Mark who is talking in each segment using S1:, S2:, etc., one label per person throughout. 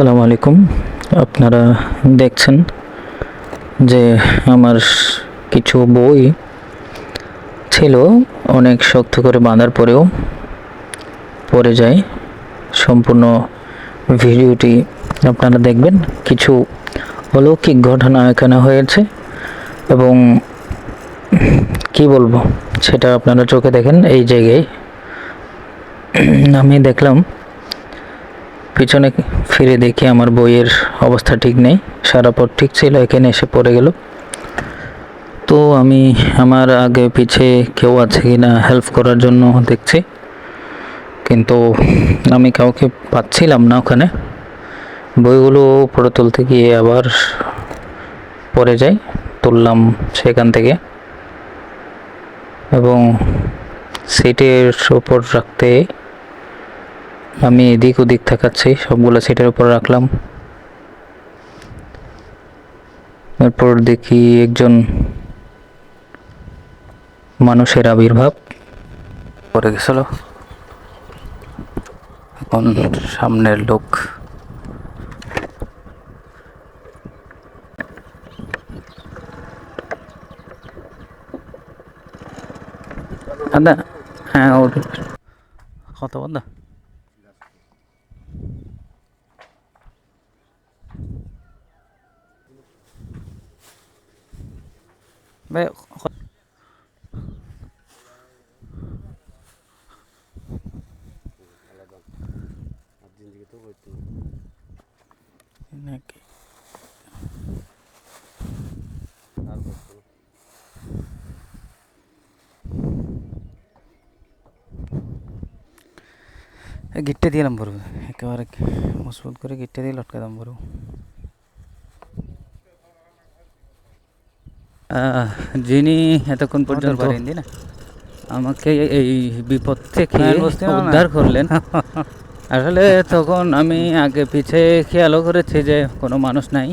S1: আসসালামু আলাইকুম। আপনারা দেখছেন যে আমার কিছু বই ছিল, অনেক শক্ত করে বাঁধার পরেও পড়ে যায়। সম্পূর্ণ ভিডিওটি আপনারা দেখবেন। কিছু অলৌকিক ঘটনা এখানে হয়েছে এবং কি বলব, সেটা আপনারা চোখে দেখেন। এই জায়গায় আমি দেখলাম পিছনে ফিরে দেখি আমার বইয়ের অবস্থা ঠিক নেই। সারা পথ ঠিক ছিল, এখানে এসে পড়ে গেল। তো আমি আমার আগে পিছে কেউ আছে কি না হেল্প করার জন্য দেখছি। কিন্তু আমি কাউকে পাচ্ছিলাম না ওখানে। বইগুলো পড়ে তুলতে গিয়ে আবার পড়ে যাই, তুললাম সেখান থেকে। এবং সিটের ওপর রাখতে আমি এদিক ওদিক থাকাচ্ছি সবগুলো সিটের উপর রাখলাম। এরপর দেখি একজন মানুষের আবির্ভাব। পড়ে গেছিল। এখন সামনের লোক। আদা হ্যাঁ ওর কত বন্ধ ভাই নাকি গিট্টে দিলাম বড় একেবারে মজবুত করে গিট্টে দিয়ে লটকে দাম যিনি এতক্ষণ পর্যন্ত আমাকে এই বিপদ থেকে
S2: হ্যাঁ,
S1: উদ্ধার করলেন। আসলে তখন আমি আগে পিছে খেয়ালও করেছি যে কোনো মানুষ নাই।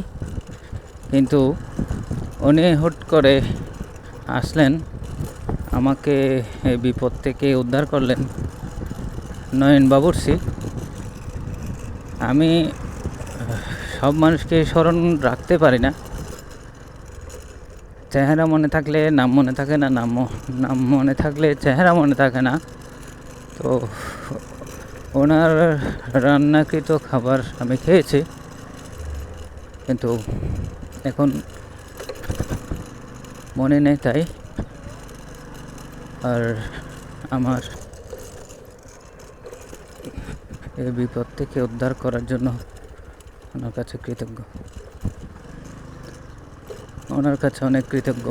S1: কিন্তু উনি হুট করে আসলেন আমাকে এই বিপদ থেকে উদ্ধার করলেন। নয়ন বাবুরসি আমি সব মানুষকে স্মরণ রাখতে পারি না। চেহারা মনে থাকলে নাম মনে থাকে না, নাম নাম মনে থাকলে চেহারা মনে থাকে না। তো ওনার রান্নাকৃত খাবার আমি খেয়েছি। কিন্তু এখন মনে নেই তাই। আর আমার এই বিপদ থেকে উদ্ধার করার জন্য ওনার কাছে কৃতজ্ঞ। ওনার কাছে অনেক কৃতজ্ঞ।